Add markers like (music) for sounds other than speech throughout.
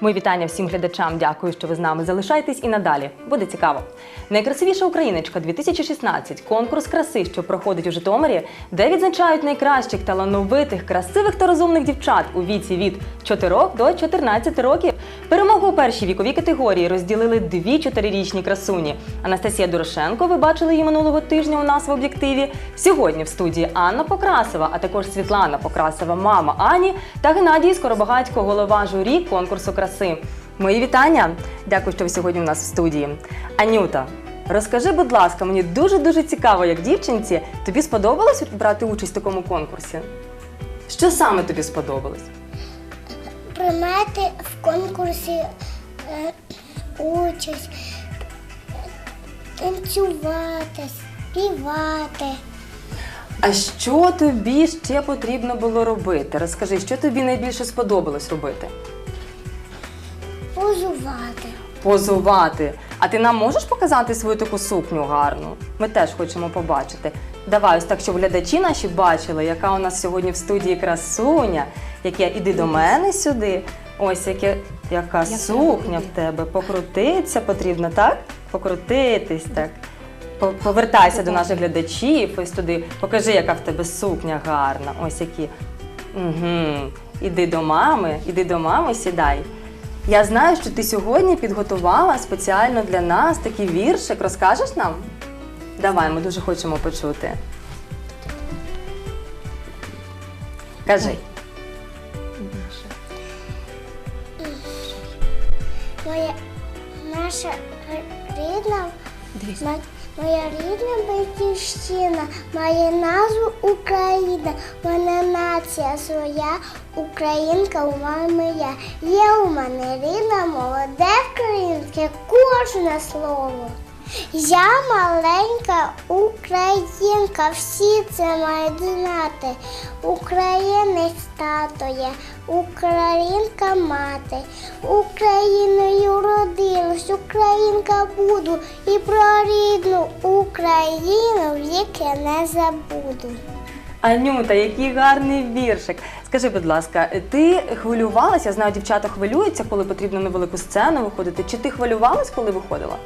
Мої вітання всім глядачам. Дякую, що ви з нами залишаєтесь і надалі. Буде цікаво. Найкрасивіша україночка 2016 конкурс краси, що проходить у Житомирі, де відзначають найкращих талановитих, красивих та розумних дівчат у віці від 4 до 14 років. Перемогу у першій віковій категорії розділили дві чотирирічні красуні. Анастасія Дорошенко. Ви бачили її минулого тижня у нас в об'єктиві. Сьогодні в студії Анна Покрасова, а також Світлана Покрасова, мама Ані та Геннадій Скоробагатько, голова журі конкурсу краси. Мої вітання! Дякую, що ви сьогодні у нас в студії. Анюта, розкажи, будь ласка, мені дуже дуже цікаво, як дівчинці, тобі сподобалось брати участь в такому конкурсі? Що саме тобі сподобалось? приймати в конкурсі е, участь, танцювати, співати, А що тобі ще потрібно було робити? Розкажи, що тобі найбільше сподобалось робити? Позувати. Позувати. А ти нам можеш показати свою таку сукню гарну? Ми теж хочемо побачити. Давай, ось так, щоб глядачі наші бачили, яка у нас сьогодні в студії красуня, яке іди до мене сюди. Ось яке, яка сукня в тебе. Покрутитися потрібно, так? Покрутитись так. По- Повертайся до наших глядачів, ось туди. Покажи, яка в тебе сукня гарна. Ось які. Угу. Іди до мами, іди до мами, сідай. Я знаю, що ти сьогодні підготувала спеціально для нас такий віршик. Розкажеш нам? Давай, ми дуже хочемо почути. Кажи. Моя наша рідна, ма- моя рідна батьківщина має назву Україна. Вона нація своя, українка у мами я. Є у мене рідна молоде українське кожне слово. Я маленька українка, всі це мають знати. Українець тато є, українка мати. Україною родилась, українка буду і про рідну Україну віки не забуду. Анюта, який гарний віршик. Скажи, будь ласка, ти хвилювалася? Я знаю, дівчата хвилюються, коли потрібно на велику сцену виходити. Чи ти хвилювалась, коли виходила?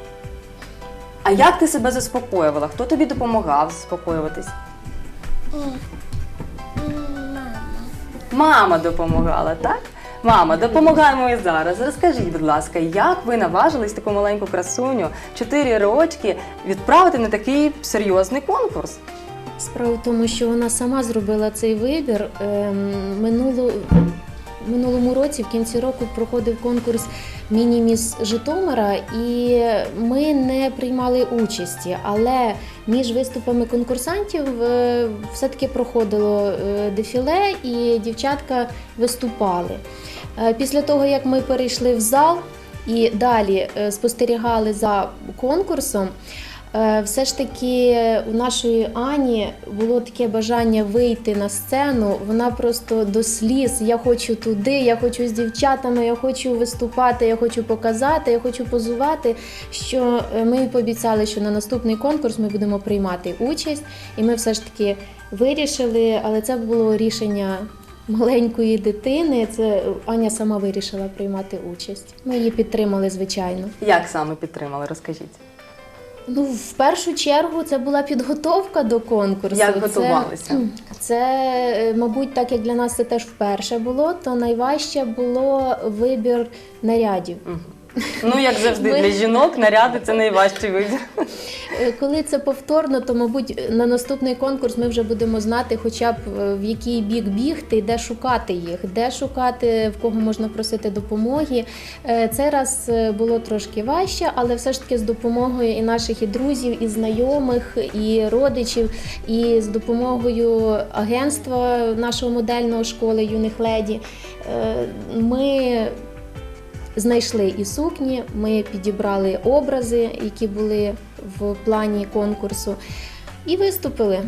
А як ти себе заспокоювала? Хто тобі допомагав заспокоюватись? Мама. Мама допомагала, так? Мама, допомагаємо і зараз. Розкажіть, будь ласка, як ви наважились таку маленьку красуню, 4 рочки, відправити на такий серйозний конкурс? Справа в тому, що вона сама зробила цей вибір. Ем, Минуло, минулому році, в кінці року, проходив конкурс Мініміс Житомира, і ми не приймали участі. Але між виступами конкурсантів е, все-таки проходило е, дефіле, і дівчатка виступали. Е, Після того, як ми перейшли в зал і далі спостерігали за конкурсом. Е, Все ж таки у нашої Ані було таке бажання вийти на сцену. Вона просто до сліз. Я хочу туди, я хочу з дівчатами, я хочу виступати, я хочу показати, я хочу позувати. Що е, ми пообіцяли, що на наступний конкурс ми будемо приймати участь, і ми все ж таки вирішили, але це було рішення. Маленької дитини, це Аня сама вирішила приймати участь. Ми її підтримали, звичайно. Як саме підтримали? Розкажіть. Ну, в першу чергу це була підготовка до конкурсу. Як готувалися? Це, е, мабуть, так як для нас це теж вперше було, то найважче було вибір нарядів. Ну, як завжди, для жінок наряди це найважчий вибір. Е, Коли це повторно, то мабуть на наступний конкурс ми вже будемо знати, хоча б е, в який бік бігти, де шукати їх, де шукати, в кого можна просити допомоги. Е, Цей раз було трошки важче, але все ж таки з допомогою і наших і друзів, і знайомих, і родичів, і з допомогою агентства нашого модельного школи юних леді. Ми знайшли і сукні, ми підібрали образи, які були в плані конкурсу, і виступили.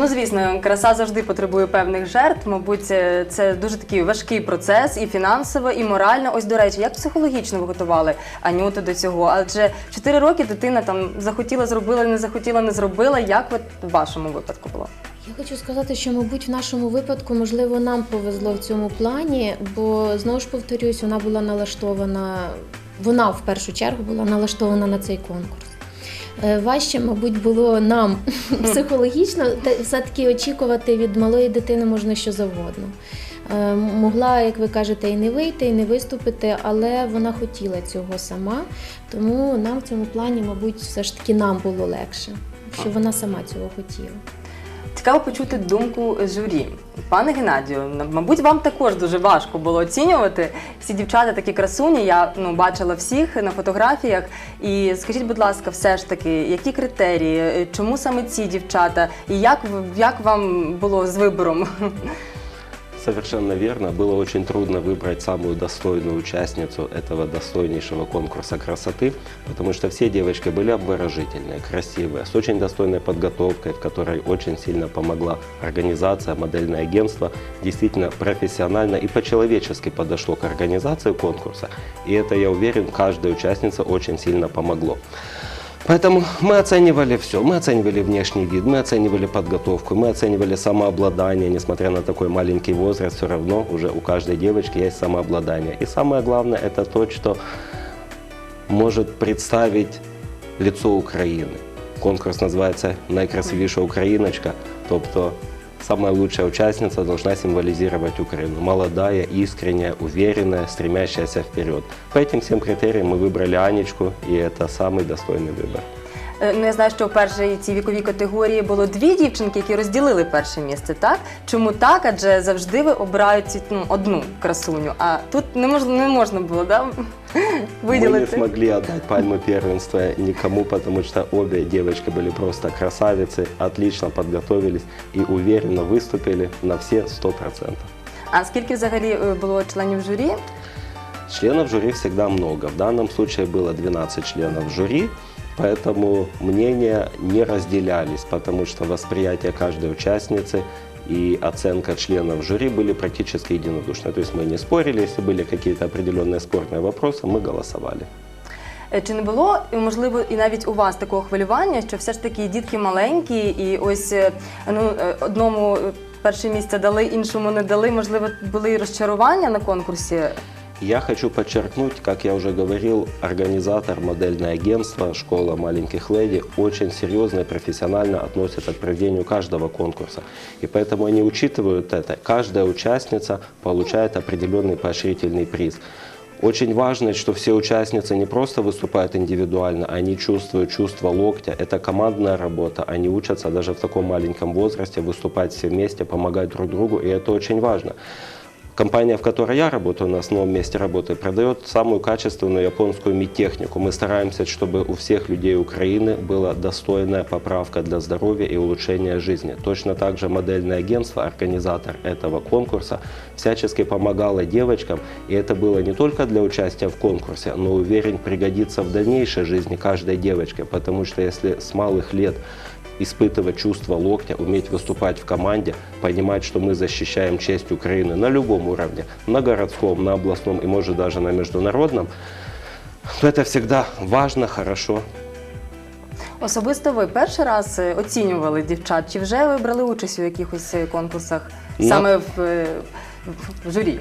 Ну, звісно, краса завжди потребує певних жертв. Мабуть, це, це дуже такий важкий процес і фінансово, і морально. Ось до речі, як психологічно ви готували Анюту до цього? Адже 4 роки дитина там захотіла, зробила, не захотіла, не зробила. Як от в вашому випадку було? Я хочу сказати, що, мабуть, в нашому випадку, можливо, нам повезло в цьому плані, бо знову ж повторюсь, вона була налаштована, вона в першу чергу була налаштована на цей конкурс. Е, Важче, мабуть, було нам (laughs) психологічно все-таки очікувати від малої дитини можна що завгодно. Е, Могла, як ви кажете, і не вийти, і не виступити, але вона хотіла цього сама. Тому нам в цьому плані, мабуть, все ж таки нам було легше, що вона сама цього хотіла. Цікаво почути думку журі. Пане Геннадію, на- мабуть, вам також дуже важко було оцінювати всі дівчата такі красуні. Я ну бачила всіх на фотографіях. І скажіть, будь ласка, все ж таки, які критерії, чому саме ці дівчата, і як як вам було з вибором? (laughs) Совершенно верно. Было очень трудно выбрать самую достойную участницу этого достойнейшего конкурса красоты, потому что все девочки были обворожительные, красивые, с очень достойной подготовкой, в которой очень сильно помогла организация, модельное агентство, действительно профессионально и по-человечески подошло к организации конкурса. И это, я уверен, каждой участнице очень сильно помогло. Поэтому мы оценивали все. Мы оценивали внешний вид, мы оценивали подготовку, мы оценивали самообладание. Несмотря на такой маленький возраст, все равно уже у каждой девочки есть самообладание. И самое главное, это то, что может представить лицо Украины. Конкурс называется «Найкрасивіша Україночка», тобто самая лучшая участница должна символизировать Украину. Молодая, искренняя, уверенная, стремящаяся вперед. По этим всем критериям мы выбрали Анечку, и это самый достойный выбор. Е, Ну, я знаю, що в першій цій віковій категорії було дві дівчинки, які розділили перше місце. Так чому так? Адже завжди ви обирають ну, одну красуню, а тут не можна не можна було да? Мы не виділити. смогли отдать пальму первенства никому, потому что обе девочки были просто красавицы, отлично подготовились и уверенно выступили на все 100%. А скільки взагалі е, було членів журі? Членов жюри всегда много. В данном случае было 12 членов жюри, поэтому мнения не разделялись, потому что восприятие каждой участницы и оценка членов жюри были практически единодушны. То есть мы не спорили, если были какие-то определенные спорные вопросы, мы голосовали. Е, Чи не було е, можливо і навіть у вас такого хвилювання, що все ж таки дітки маленькі, і ось е, ну е, одному е, перше місце дали, іншому не дали. Можливо, були і розчарування на конкурсі. Я хочу подчеркнуть, как я уже говорил, организатор модельное агентство «Школа маленьких леди» очень серьезно и профессионально относится к проведению каждого конкурса. И поэтому они учитывают это. Каждая участница получает определенный поощрительный приз. Очень важно, что все участницы не просто выступают индивидуально, они чувствуют чувство локтя. Это командная работа. Они учатся даже в таком маленьком возрасте выступать все вместе, помогать друг другу, и это очень важно. Компания, в которой я работаю, на основном месте работы, продает самую качественную японскую медтехнику. Мы стараемся, чтобы у всех людей Украины была достойная поправка для здоровья и улучшения жизни. Точно так же модельное агентство, организатор этого конкурса, всячески помогало девочкам, и это было не только для участия в конкурсе, но уверен пригодится в дальнейшей жизни каждой девочки, потому что если с малых лет испытывать чувство локтя, уметь выступать в команде, понимать, что мы защищаем честь Украины на любом уровне, на городском, на областном и, может, даже на международном, то это всегда важно, хорошо. Особисто ви перший раз е, оцінювали дівчат? Чи вже ви брали участь у якихось е, конкурсах На- саме в, е, в журі?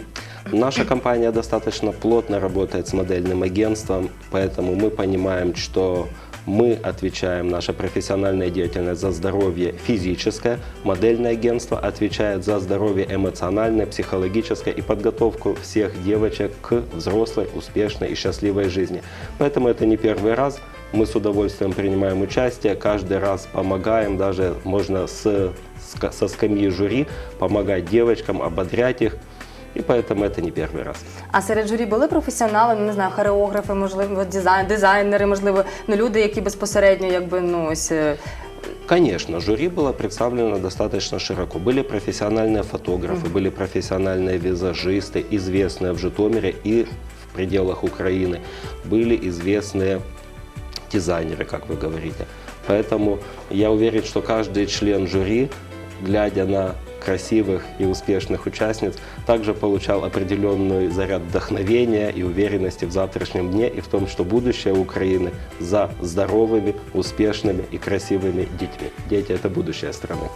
Наша компания достаточно плотно работает с модельным агентством, поэтому мы понимаем, что мы отвечаем, наша профессиональная деятельность за здоровье физическое, модельное агентство отвечает за здоровье эмоциональное, психологическое и подготовку всех девочек к взрослой, успешной и счастливой жизни. Поэтому это не первый раз. Мы с удовольствием принимаем участие, каждый раз помогаем, даже можно с, со скамьи жюри помогать девочкам, ободрять их. И поэтому это не первый раз. А серед журі були професіонали, ну не знаю, хореографи, можливо, дизайн, дизайнери, можливо, ну люди, які безпосередньо якби ну ось. е, Конечно, жюри было представлено достаточно широко. Были профессиональные фотографы, были профессиональные визажисты, известные в Житомире и в пределах Украины. Были известные дизайнеры, как вы говорите. Поэтому я уверен, что каждый член жюри, глядя на красивых и успешных участниц, также получал определенный заряд вдохновения и уверенности в завтрашнем дне и в том, что будущее Украины за здоровыми, успешными и красивыми детьми. Дети – это будущее страны.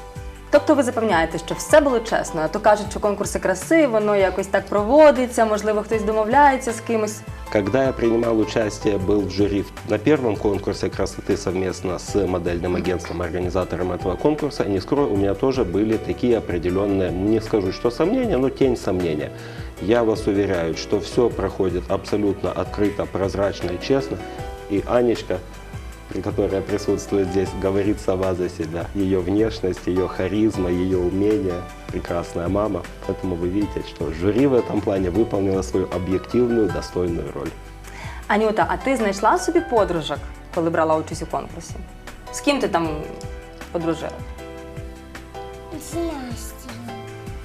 Тобто ви запевняєте, що все було чесно, а то кажуть, що конкурси краси, воно якось так проводиться, можливо, хтось домовляється з кимось. Когда я принимал участие, был в жюри на первом конкурсе красоты совместно с модельным агентством, организатором этого конкурса, не скрою, у меня тоже были такие определенные, не скажу, что сомнения, но тень сомнения. Я вас уверяю, что все проходит абсолютно открыто, прозрачно и честно. И Анечка, которая присутствует здесь, говорит сама за себя. Ее внешность, ее харизма, ее умение, прекрасная мама. Поэтому вы видите, что жюри в этом плане выполнило свою объективную, достойную роль. Анюта, а ти знайшла собі подружок, коли брала участь у конкурсі? З ким ти там подружила? З Настю.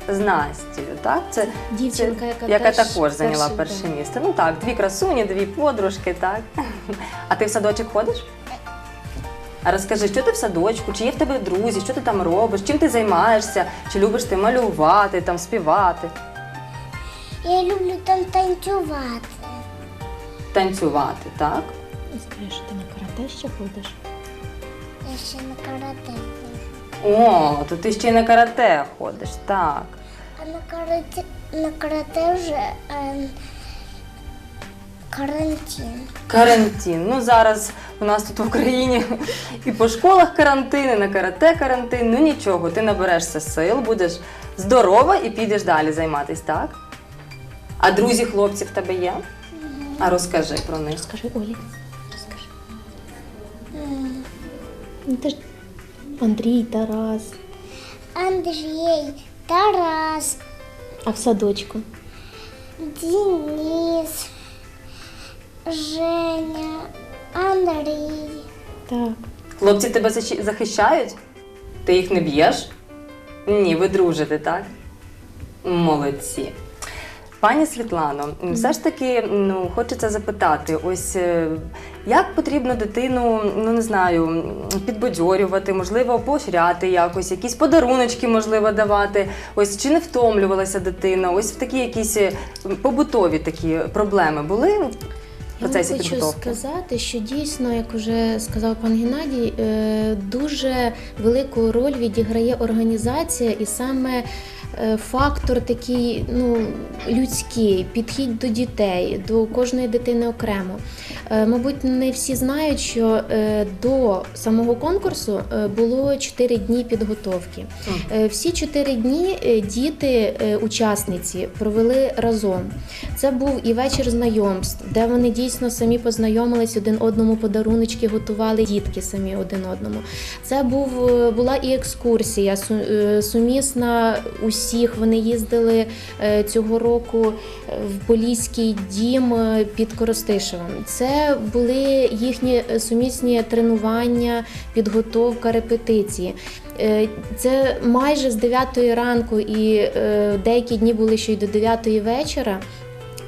З Настю, так? Це Дівчинка, це- яка яка теж також зайняла перший, перше да. місце. Ну так, дві красуні, дві подружки, так. (laughs) А ти в садочок ходиш? А розкажи, що ти в садочку, чи є в тебе друзі, що ти там робиш, чим ти займаєшся, чи любиш ти малювати, там співати, Я люблю там танцювати. танцювати, так? Скажи, що ти на карате ще ходиш? Я ще на карате ходжу. О, то ти ще й на карате ходиш, так. А на карате, на карате вже ем, карантин. Карантин. Ну зараз у нас тут в Україні і по школах карантин, і на карате карантин. Ну нічого, ти наберешся сил, будеш здорова і підеш далі займатися, так? А друзі хлопці в тебе є? А розкажи про них. Розкажи, Олі, розкажи. Ну, Ти ж Андрій, Тарас, Андрій, Тарас, а в садочку. Денис, Женя, Андрій. Так. Хлопці тебе захищають? Ти їх не б'єш? Ні, ви дружите, так? Молодці. Пані Світлано, все ж таки ну, хочеться запитати: ось е, як потрібно дитину, ну не знаю, м, підбадьорювати, можливо, поощряти якось, якісь подаруночки, можливо, давати. Ось чи не втомлювалася дитина? Ось в такі якісь е, побутові такі проблеми були в Я вам процесі хочу сказати, що дійсно, як вже сказав пан Геннадій, е, дуже велику роль відіграє організація і саме фактор такий ну, людський, підхід до дітей, до кожної дитини окремо. Е, Мабуть, не всі знають, що е, до самого конкурсу е, було 4 дні підготовки. Е, Всі 4 дні е, діти, е, учасниці, провели разом. Це був і вечір знайомств, де вони дійсно самі познайомились один одному подаруночки, готували дітки самі один одному. Це був е, була і екскурсія су- е, усіх. Вони їздили е, цього року е, в Поліський дім е, під Коростишевом. Це були їхні сумісні тренування, підготовка, репетиції. Це майже з 9 ранку, і деякі дні були ще й до 9 вечора.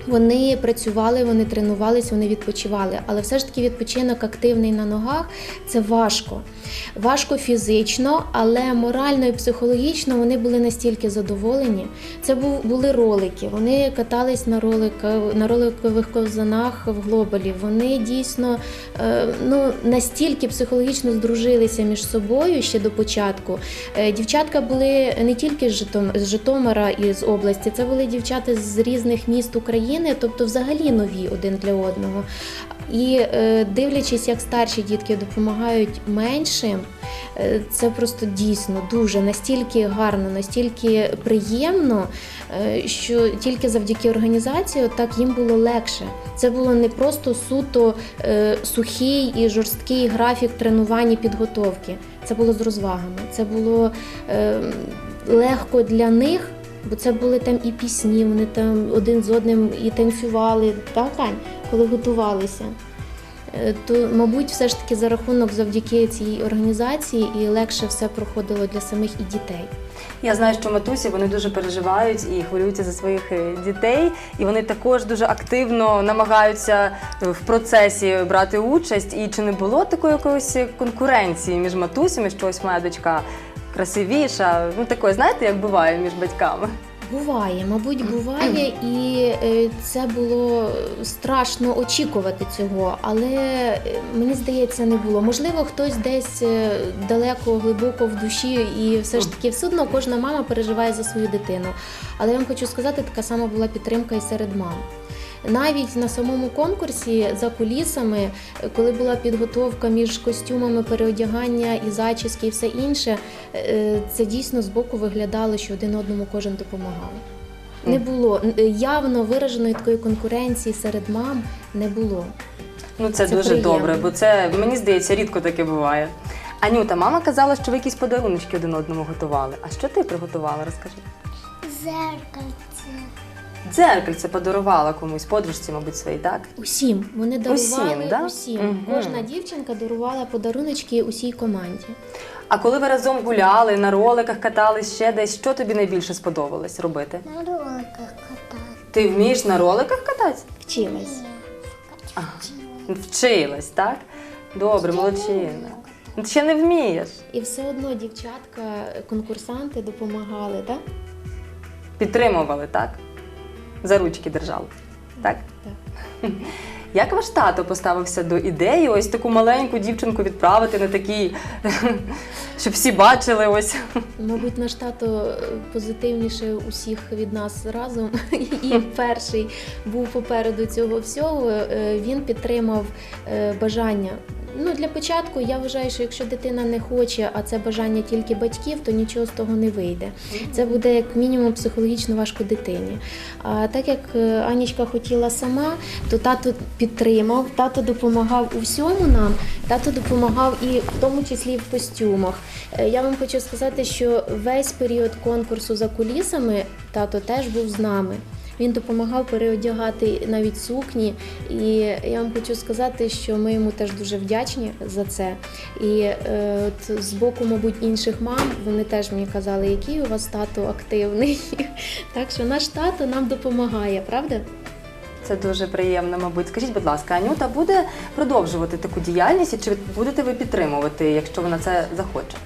Вони працювали, вони тренувались, вони відпочивали. Але все ж таки відпочинок активний на ногах це важко. Важко фізично, але морально і психологічно вони були настільки задоволені. Це були ролики. Вони катались на ролика, на роликових ковзанах в глобалі. Вони дійсно е, ну, настільки психологічно здружилися між собою ще до початку. Е, Дівчатка були не тільки з Житомира і з області, це були дівчата з різних міст України, тобто взагалі нові один для одного. І е, дивлячись, як старші дітки допомагають меншим, е, це просто дійсно дуже настільки гарно, настільки приємно, е, що тільки завдяки організації так їм було легше. Це було не просто суто сухий і жорсткий графік тренувань і підготовки. Це було з розвагами. Це було легко для них. Бо це були там і пісні, вони там один з одним і танцювали, так, Ань, коли готувалися. Е, То, мабуть, все ж таки за рахунок завдяки цій організації і легше все проходило для самих і дітей. Я знаю, що матусі вони дуже переживають і хвилюються за своїх е, дітей, і вони також дуже активно намагаються е, в процесі брати участь. І чи не було такої якоїсь конкуренції між матусями, що ось моя дочка красивіша? Ну такої, знаєте, як буває між батьками? Буває, мабуть, буває, і е, це було страшно очікувати цього, але е, мені здається, не було. Можливо, хтось десь е, далеко, глибоко в душі, і все ж таки, все одно кожна мама переживає за свою дитину. Але я вам хочу сказати, така сама була підтримка і серед мам. Навіть на самому конкурсі за кулісами, е, коли була підготовка між костюмами, переодягання і зачіски, і все інше, е, це дійсно збоку виглядало, що один одному кожен допомагав. Не було явно вираженої такої конкуренції серед мам не було. Ну це, Це дуже приємно. добре, бо це мені здається рідко таке буває. Анюта, мама казала, що ви якісь подаруночки один одному готували. А що ти приготувала? Розкажи. Зеркальце. Дзеркальце подарувала комусь, подружці, мабуть, своїй, так? Усім вони дарували Усім, да? усім. Мгм. Кожна дівчинка дарувала подаруночки усій команді. А коли ви разом гуляли, на роликах катались ще десь, що тобі найбільше сподобалось робити? На роликах катати. Ти вмієш на роликах кататися? Вчилась. Вчилась, так? Добре, молодчина. Ти ще не вмієш. І все одно дівчатка, конкурсанти допомагали, так? Підтримували, так? За ручки держали. Так? Так. Як ваш тато поставився до ідеї ось таку маленьку дівчинку відправити на такий, щоб всі бачили ось. Мабуть, наш тато е, позитивніше усіх від нас разом (laughs) і перший був попереду цього всього. Е, Він підтримав е, бажання. Ну, для початку я вважаю, що якщо дитина не хоче, а це бажання тільки батьків, то нічого з того не вийде. Це буде як мінімум психологічно важко дитині. А так як Анічка хотіла сама, то тато підтримав, тато допомагав у всьому нам, тато допомагав і в тому числі в костюмах. Е, Я вам хочу сказати, що весь період конкурсу за кулісами тато теж був з нами. Він допомагав переодягати навіть сукні, і я вам хочу сказати, що ми йому теж дуже вдячні за це. І е, от з боку, мабуть, інших мам вони теж мені казали, який у вас тато активний. (laughs) Так що наш тато нам допомагає, правда? Це дуже приємно, мабуть. Скажіть, будь ласка, Анюта буде продовжувати таку діяльність, чи будете ви підтримувати, якщо вона це захоче?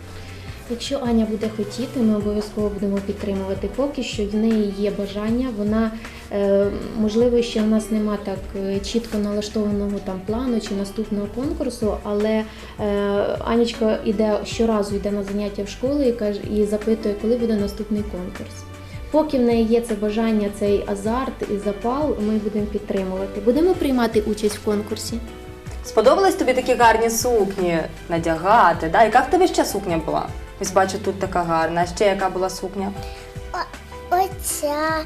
Якщо Аня буде хотіти, ми обов'язково будемо підтримувати. Поки що в неї є бажання. Вона е, можливо ще в нас нема так е, чітко налаштованого там плану чи наступного конкурсу, але е, Анічка іде щоразу йде на заняття в школу і каже і запитує, коли буде наступний конкурс. Поки в неї є це бажання, цей азарт і запал, ми будемо підтримувати. Будемо приймати участь в конкурсі. Сподобались тобі такі гарні сукні надягати? Да? Яка в тебе ще сукня була? Ось бачу, тут така гарна. А ще яка була сукня? О- Оця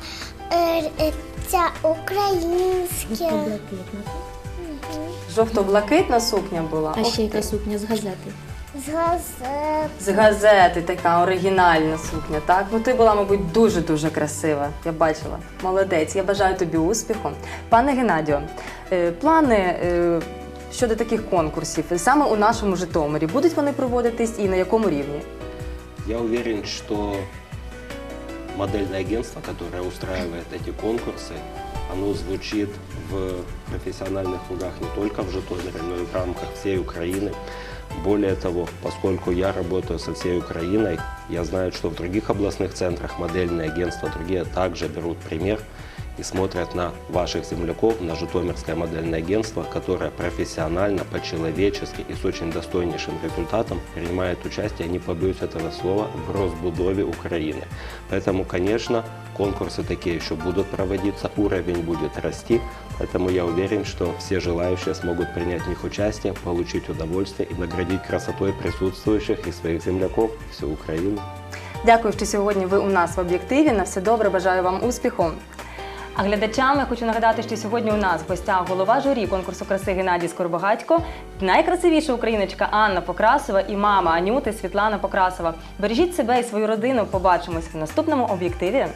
е, е, ця українська. Блакитна. Жовто-блакитна сукня була. А Ох ще ти. яка сукня з газети. З газет. З газети така оригінальна сукня, так? Ну ти була, мабуть, дуже-дуже красива. Я бачила. Молодець. Я бажаю тобі успіху. Пане Геннадію, е, плани е, щодо таких конкурсів саме у нашому Житомирі будуть вони проводитись і на якому рівні? Я уверен, что модельное агентство, которое устраивает эти конкурсы, оно звучит в профессиональных кругах не только в Житомире, но и в рамках всей Украины. Более того, поскольку я работаю со всей Украиной, я знаю, что в других областных центрах модельные агентства другие также берут пример и смотрят на ваших земляков, на Житомирское модельное агентство, которое профессионально, по-человечески и с очень достойнейшим результатом принимает участие, не побоюсь этого слова, в Росбудове Украины. Поэтому, конечно, конкурсы такие еще будут проводиться, уровень будет расти, поэтому я уверен, что все желающие смогут принять в них участие, получить удовольствие и наградить красотой присутствующих и своих земляков всю Украину. Дякую, що сьогодні ви у нас в об'єктиві. На все добре, бажаю вам успіху. А глядачам я хочу нагадати, що сьогодні у нас в гостях голова журі конкурсу краси Геннадій Скорбогатько, найкрасивіша україночка Анна Покрасова і мама Анюти Світлана Покрасова. Бережіть себе і свою родину. Побачимось в наступному об'єктиві.